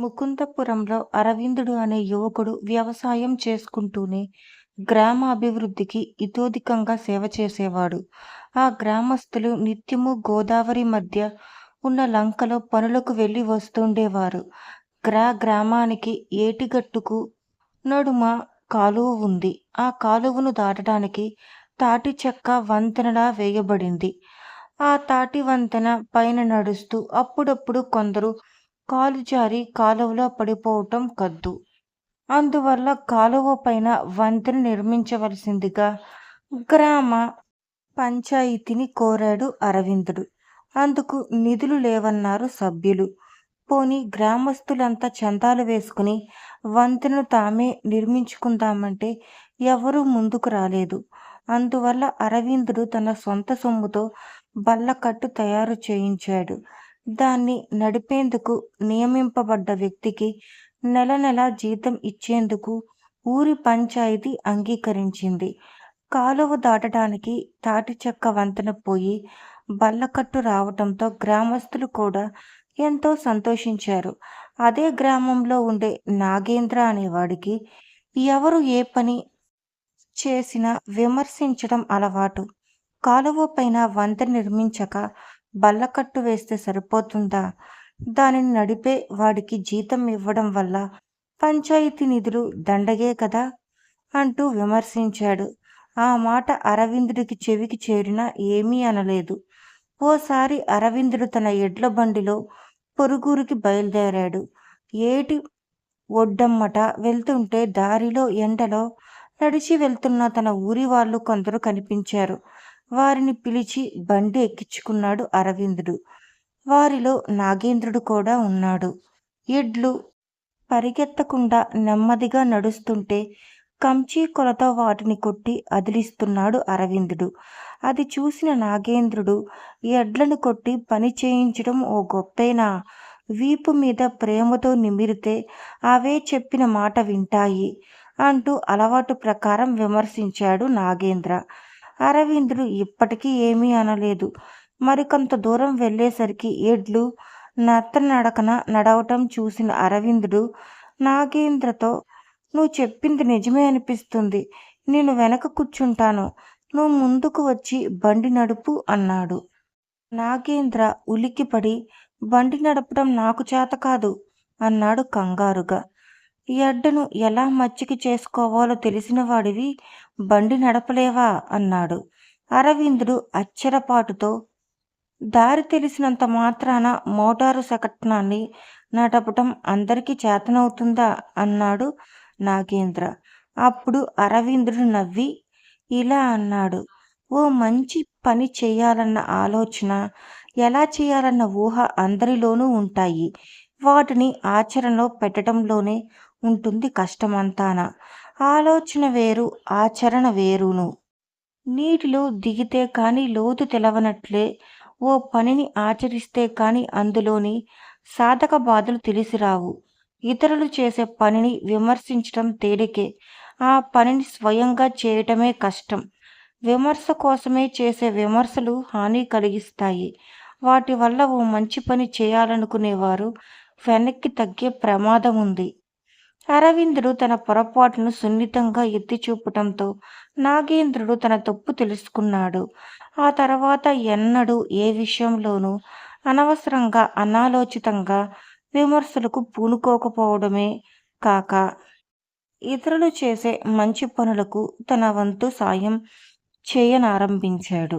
ముకుందపురంలో అరవిందుడు అనే యువకుడు వ్యవసాయం చేసుకుంటూనే గ్రామ అభివృద్ధికి ఇతోధికంగా సేవ చేసేవాడు. ఆ గ్రామస్తులు నిత్యము గోదావరి మధ్య ఉన్న లంకలో పనులకు వెళ్ళి వస్తుండేవారు. గ్రా గ్రామానికి ఏటిగట్టుకు నడుమ కాలువ ఉంది. ఆ కాలువను దాటడానికి తాటి చెక్క వంతెనలా వేయబడింది. ఆ తాటి వంతెన పైన నడుస్తూ అప్పుడప్పుడు కొందరు కాలు జారి కాలువలో పడిపోవటం కద్దు. అందువల్ల కాలువ పైన వంతెన నిర్మించవలసిందిగా గ్రామ పంచాయతీని కోరాడు అరవిందుడు. అందుకు నిధులు లేవన్నారు సభ్యులు. పోనీ గ్రామస్తులంతా చందాలు వేసుకుని వంతెనను తామే నిర్మించుకుందామంటే ఎవరూ ముందుకు రాలేదు. అందువల్ల అరవిందుడు తన సొంత సొమ్ముతో బల్లకట్టు తయారు చేయించాడు. దాన్ని నడిపేందుకు నియమింపబడ్డ వ్యక్తికి నెల నెలా జీతం ఇచ్చేందుకు ఊరి పంచాయితీ అంగీకరించింది. కాలువ దాటడానికి తాటిచెక్క వంతెన పోయి బల్లకట్టు రావటంతో గ్రామస్తులు కూడా ఎంతో సంతోషించారు. అదే గ్రామంలో ఉండే నాగేంద్ర అనేవాడికి ఎవరు ఏ పని చేసినా విమర్శించడం అలవాటు. కాలువ పైన వంతెన నిర్మించక బల్లకట్టు వేస్తే సరిపోతుందా? దానిని నడిపే వాడికి జీతం ఇవ్వడం వల్ల పంచాయతీ నిధులు దండగే కదా! అంటూ విమర్శించాడు. ఆ మాట అరవిందుడికి చెవికి చేరినా ఏమీ అనలేదు. ఓసారి అరవిందుడు తన ఎడ్ల బండిలో పొరుగురికి బయలుదేరాడు. ఏటి ఒడ్డమ్మట వెళ్తుంటే దారిలో ఎండలో నడిచి వెళ్తున్న తన ఊరి వాళ్ళు కొందరు కనిపించారు. వారిని పిలిచి బండి ఎక్కించుకున్నాడు అరవిందుడు. వారిలో నాగేంద్రుడు కూడా ఉన్నాడు. ఎడ్లు పరిగెత్తకుండా నెమ్మదిగా నడుస్తుంటే కంచీ కొలతో వాటిని కొట్టి అదిలిస్తున్నాడు అరవిందుడు. అది చూసిన నాగేంద్రుడు ఎడ్లను కొట్టి పని చేయించడం ఓ గొప్పేనా? వీపు మీద ప్రేమతో నిమిరితే అవే చెప్పిన మాట వింటాయి అంటూ అలవాటు ప్రకారం విమర్శించాడు నాగేంద్ర. అరవిందుడు ఇప్పటికీ ఏమీ అనలేదు. మరికొంత దూరం వెళ్ళేసరికి ఎడ్లు నత్తనడకన నడవటం చూసిన అరవిందుడు నాగేంద్రతో నువ్వు చెప్పింది నిజమే అనిపిస్తుంది. నేను వెనక కూర్చుంటాను. నువ్వు ముందుకు వచ్చి బండి నడుపు అన్నాడు. నాగేంద్ర ఉలిక్కిపడి బండి నడపడం నాకు చేత కాదు అన్నాడు కంగారుగా. ఎడ్డను ఎలా మచ్చిక చేసుకోవాలో తెలిసిన వాడివి బండి నడపలేవా? అన్నాడు. అరవిందుడు అచ్చరపాటుతో దారి తెలిసినంత మాత్రాన మోటారు శకట్నాన్ని నడపటం అందరికీ చేతనవుతుందా? అన్నాడు నాగేంద్ర. అప్పుడు అరవిందుడు నవ్వి ఇలా అన్నాడు. ఓ మంచి పని చేయాలన్న ఆలోచన, ఎలా చేయాలన్న ఊహ అందరిలోనూ ఉంటాయి. వాటిని ఆచరణలో పెట్టడంలోనే ఉంటుంది కష్టమంతాన. ఆలోచన వేరు ఆచరణ వేరును. నీటిలో దిగితే కానీ లోతు తెలవనట్లే ఓ పనిని ఆచరిస్తే కానీ అందులోని సాధక బాధలు తెలిసిరావు. ఇతరులు చేసే పనిని విమర్శించటం తేలికే. ఆ పనిని స్వయంగా చేయటమే కష్టం. విమర్శ కోసమే చేసే విమర్శలు హాని కలిగిస్తాయి. వాటి వల్ల ఓ మంచి పని చేయాలనుకునేవారు వెనక్కి తగ్గే ప్రమాదం ఉంది అరవిందుడు తన పొరపాటును సున్నితంగా ఎత్తి చూపటంతో నాగేంద్రుడు తన తప్పు తెలుసుకున్నాడు. ఆ తర్వాత ఎన్నడూ ఏ విషయంలోనూ అనవసరంగా అనాలోచితంగా విమర్శలకు పూనుకోకపోవడమే కాక ఇతరులు చేసే మంచి పనులకు తన వంతు సాయం చేయనారంభించాడు.